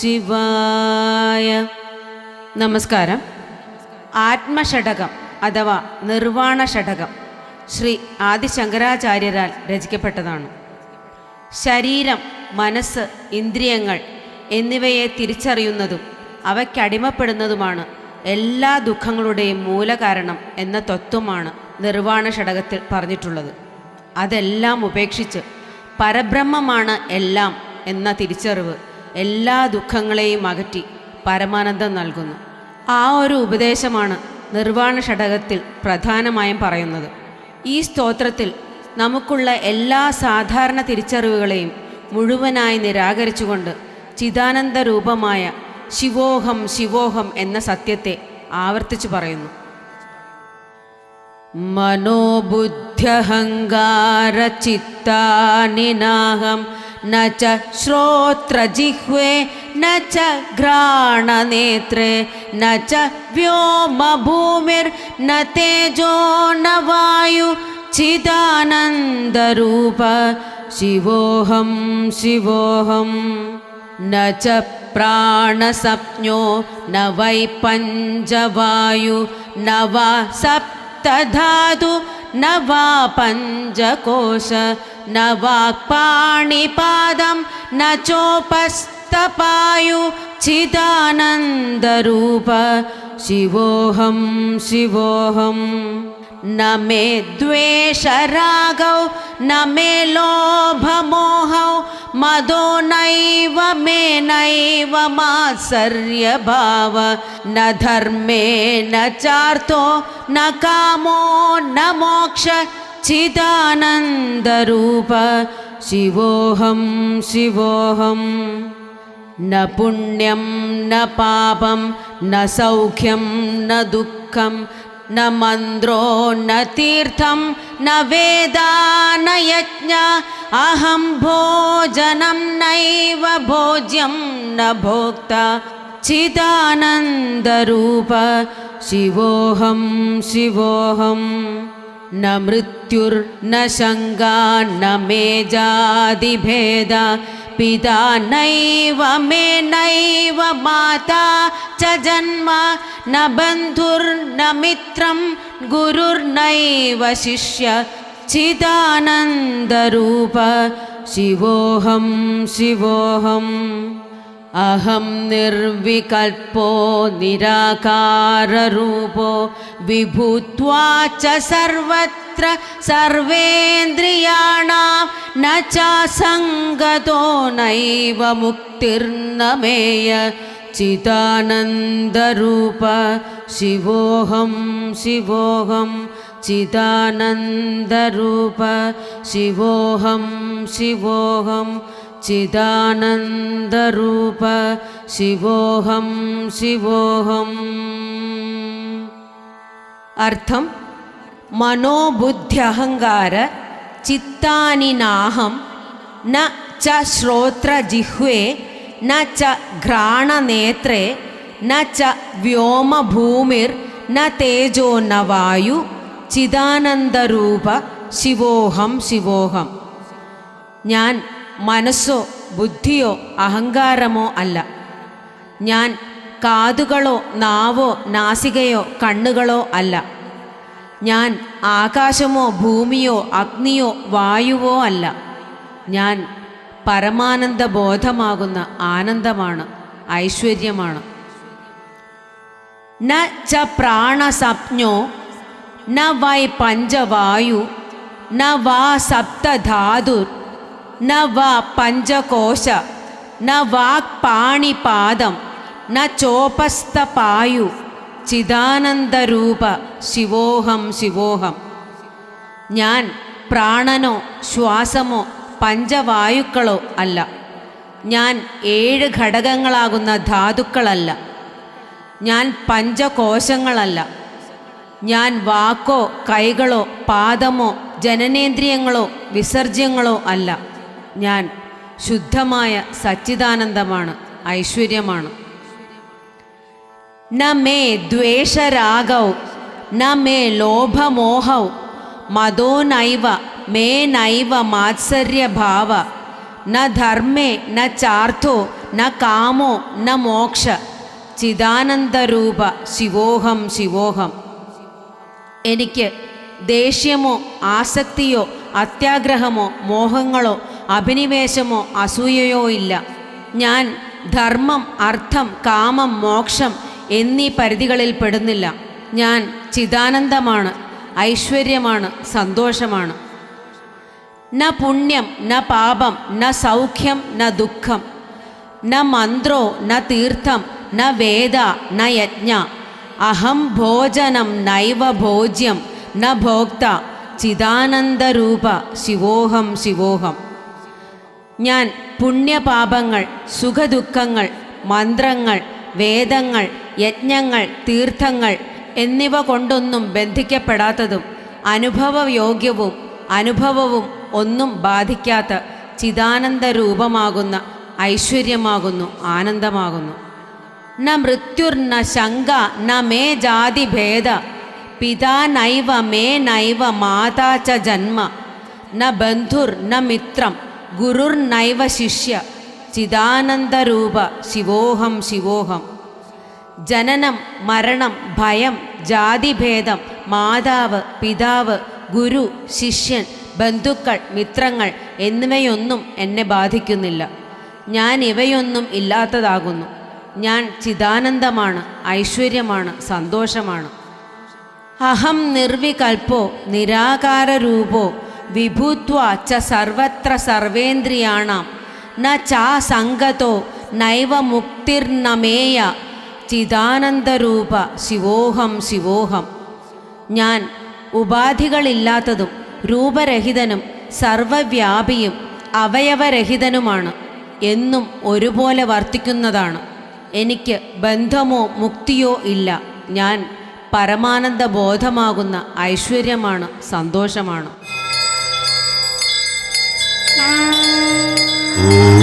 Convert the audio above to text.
ശിവായ. നമസ്കാരം. ആത്മഷടകം അഥവാ നിർവാണ ഷടകം ശ്രീ ആദിശങ്കരാചാര്യരാൽ രചിക്കപ്പെട്ടതാണ്. ശരീരം മനസ്സ് ഇന്ദ്രിയങ്ങൾ എന്നിവയെ തിരിച്ചറിയുന്നതും അവയ്ക്കടിമപ്പെടുന്നതുമാണ് എല്ലാ ദുഃഖങ്ങളുടെയും മൂലകാരണം എന്ന തത്വമാണ് നിർവാണ ഷടകത്തിൽ പറഞ്ഞിട്ടുള്ളത്. അതെല്ലാം ഉപേക്ഷിച്ച് പരബ്രഹ്മമാണ് എല്ലാം എന്ന തിരിച്ചറിവ് എല്ലാ ദുഃഖങ്ങളെയും അകറ്റി പരമാനന്ദം നൽകുന്നു. ആ ഒരു ഉപദേശമാണ് നിർവാണ ഷടകത്തിൽ പ്രധാനമായും പറയുന്നത്. ഈ സ്തോത്രത്തിൽ നമുക്കുള്ള എല്ലാ സാധാരണ തിരിച്ചറിവുകളെയും മുഴുവനായി നിരാകരിച്ചുകൊണ്ട് ചിദാനന്ദ രൂപമായ ശിവോഹം ശിവോഹം എന്ന സത്യത്തെ ആവർത്തിച്ചു പറയുന്നു. മനോബുദ്ധ്യഹങ്കാരചിത്താനിനാഹം न च श्रोत्रजिह्वे न च घ्राणनेत्रे न च व्योमभूमिर्न तेजो न वायु चिदानन्दरूप। शिवोऽहं शिवोऽहं न च प्राणसप्नो न वै पञ्चवायु न वा सप्तधातु न वा पञ्चकोश न वाक्पाणिपादं न चोपस्तपायु चिदानन्दरूप। शिवोऽहं शिवोऽहम् न मे द्वेषरागौ न मे लोभमोहौ मदो नैव मे नैव मात्सर्यभाव न धर्मे न चार्थो न कामो न मोक्ष चिदानन्दरूप। शिवोऽहं शिवोऽहम् न पुण्यं न पापं न सौख्यं न दुःखं न मन्द्रो न तीर्थं न वेदा न यज्ञ अहं भोजनं नैव भोज्यं न भोक्ता चिदानन्दरूप शिवोऽहं शिवोऽहम् न मृत्युर्न शङ्का न मे जातिभेदा पिता नैव मे नैव माता च जन्म न बन्धुर्न मित्रं गुरुर्नैव शिष्य चिदानन्दरूप। शिवोऽहं शिवोऽहम्। अहं निर्विकल्पो निराकाररूपो। विभूत्वा च सर्वत्र तत्र सर्वेन्द्रियाणां न चासङ्गतो नैव मुक्तिर्न मेय चिदानन्दरूप शिवोऽहं शिवोऽहं चिदानन्दरूप शिवोऽहं शिवोऽहं चिदानन्दरूप शिवोऽहं शिवोऽहम्। अर्थम् മനോബുദ്ധ്യഹങ്കാര ചിത്താനിനാഹം. ന ച ശ്രോത്രജിഹ്വേ ന ച ഘ്രാണനേത്രേ ന ച വ്യോമഭൂമിർ ന തേജോ ന വായു ചിദാനന്ദരൂപ ശിവോഹം ശിവോഹം. ഞാൻ മനസ്സോ ബുദ്ധിയോ അഹങ്കാരമോ അല്ല. ഞാൻ കാതുകളോ നാവോ നാസികയോ കണ്ണുകളോ അല്ല. ഞാൻ ആകാശമോ ഭൂമിയോ അഗ്നിയോ വായുവോ അല്ല. ഞാൻ പരമാനന്ദ ബോധമാകുന്ന ആനന്ദമാണ് ഐശ്വര്യമാണ്. ന ച പ്രാണസപ്ഞോ ന വൈ പഞ്ചവായു ന വാ സപ്തധാതുർ ന വാ പഞ്ചകോശ ന വാക് വാക്പാണിപാദം ന ചോപസ്ഥപായു ചിദാനന്ദരൂപ ശിവോഹം ശിവോഹം. ഞാൻ പ്രാണനോ ശ്വാസമോ പഞ്ചവായുക്കളോ അല്ല. ഞാൻ ഏഴ് ഘടകങ്ങളാകുന്ന ധാതുക്കളല്ല. ഞാൻ പഞ്ചകോശങ്ങളല്ല. ഞാൻ വാക്കോ കൈകളോ പാദമോ ജനനേന്ദ്രിയങ്ങളോ വിസർജ്യങ്ങളോ അല്ല. ഞാൻ ശുദ്ധമായ സച്ചിദാനന്ദമാണ് ഐശ്വര്യമാണ്. ന മേ ദ്വേഷരാഗൗ ന മേ ലോഭമോഹൗ മതോ നൈവ മേ നൈവ മാത്സര്യഭാവ ന ധർമ്മേ ന ചാർത്ഥോ ന കാമോ ന മോക്ഷ ചിദാനന്ദരൂപ ശിവോഹം ശിവോഹം എനിക്ക് ദേഷ്യമോ ആസക്തിയോ അത്യാഗ്രഹമോ മോഹങ്ങളോ അഭിനിവേശമോ അസൂയയോ ഇല്ല. ഞാൻ ധർമ്മം അർത്ഥം കാമം മോക്ഷം എന്നീ പരിധികളിൽ പെടുന്നില്ല. ഞാൻ ചിദാനന്ദമാണ് ഐശ്വര്യമാണ് സന്തോഷമാണ്. ന പുണ്യം ന പാപം ന സൗഖ്യം ന ദുഃഖം. ന മന്ത്രോ ന തീർത്ഥം ന വേദ ന യജ്ഞ. അഹം ഭോജനം നൈവ ഭോജ്യം ന ഭോക്ത. ചിദാനന്ദരൂപ ശിവോഹം ശിവോഹം. ഞാൻ പുണ്യപാപങ്ങൾ സുഖദുഃഖങ്ങൾ മന്ത്രങ്ങൾ വേദങ്ങൾ യജ്ഞങ്ങൾ തീർത്ഥങ്ങൾ എന്നിവ കൊണ്ടൊന്നും ബന്ധിക്കപ്പെടാത്തതും അനുഭവയോഗ്യവും അനുഭവവും ഒന്നും ബാധിക്കാത്ത ചിദാനന്ദ രൂപമാകുന്ന ഐശ്വര്യമാകുന്നു ആനന്ദമാകുന്നു. ന മൃത്യുർ ന ശങ്ക ന മേ ജാതി ഭേദ പിതാ നൈവ മേ നൈവ മാതാ ച ജന്മ. ന ബന്ധുർ ന മിത്രം ഗുരുർ നൈവ ശിഷ്യ. ചിദാനന്ദരൂപ ശിവോഹം ശിവോഹം. ജനനം മരണം ഭയം ജാതിഭേദം മാതാവ് പിതാവ് ഗുരു ശിഷ്യൻ ബന്ധുക്കൾ മിത്രങ്ങൾ എന്നിവയൊന്നും എന്നെ ബാധിക്കുന്നില്ല. ഞാൻ ഇവയൊന്നും ഇല്ലാത്തതാകുന്നു. ഞാൻ ചിദാനന്ദമാണ് ഐശ്വര്യമാണ് സന്തോഷമാണ്. അഹം നിർവികൽപ്പോ നിരാകാരരൂപോ വിഭുത്വ ച സർവത്ര സർവേന്ദ്രിയാണാം. ന ചാ സംഗതോ നൈവ മുക്തിർനമേയ ചിദാനന്ദരൂപ ശിവോഹം ശിവോഹം. ഞാൻ ഉപാധികളില്ലാത്തതും രൂപരഹിതനും സർവവ്യാപിയും അവയവരഹിതനുമാണ് എന്നും ഒരുപോലെ വർത്തിക്കുന്നതാണ്. എനിക്ക് ബന്ധമോ മുക്തിയോ ഇല്ല. ഞാൻ പരമാനന്ദ ബോധമാകുന്ന ഐശ്വര്യമാണ് സന്തോഷമാണ്. Oh.